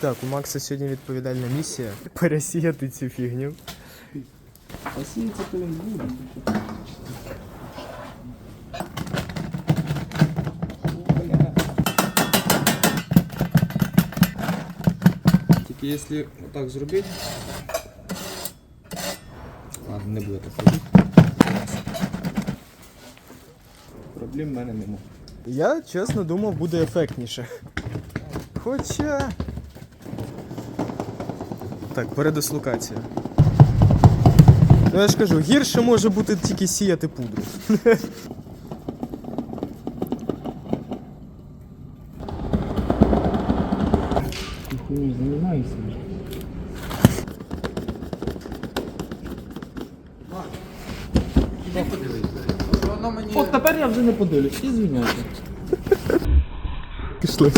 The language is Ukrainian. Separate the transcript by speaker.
Speaker 1: Так, у Макса сьогодні відповідальна місія пересіяти цю фігню.
Speaker 2: Посіється то він буде. Тільки якщо отак зробити. Ладно, не буде так робити. Проблем в мене нема.
Speaker 1: Я чесно думав, буде ефектніше. Хоча. Так, передислокація. Ну я ж кажу, гірше може бути тільки сіяти пудру.
Speaker 2: Ти хуйню займаєшся? От тепер я вже не подивлюсь, і звиняйся.
Speaker 1: Пішли.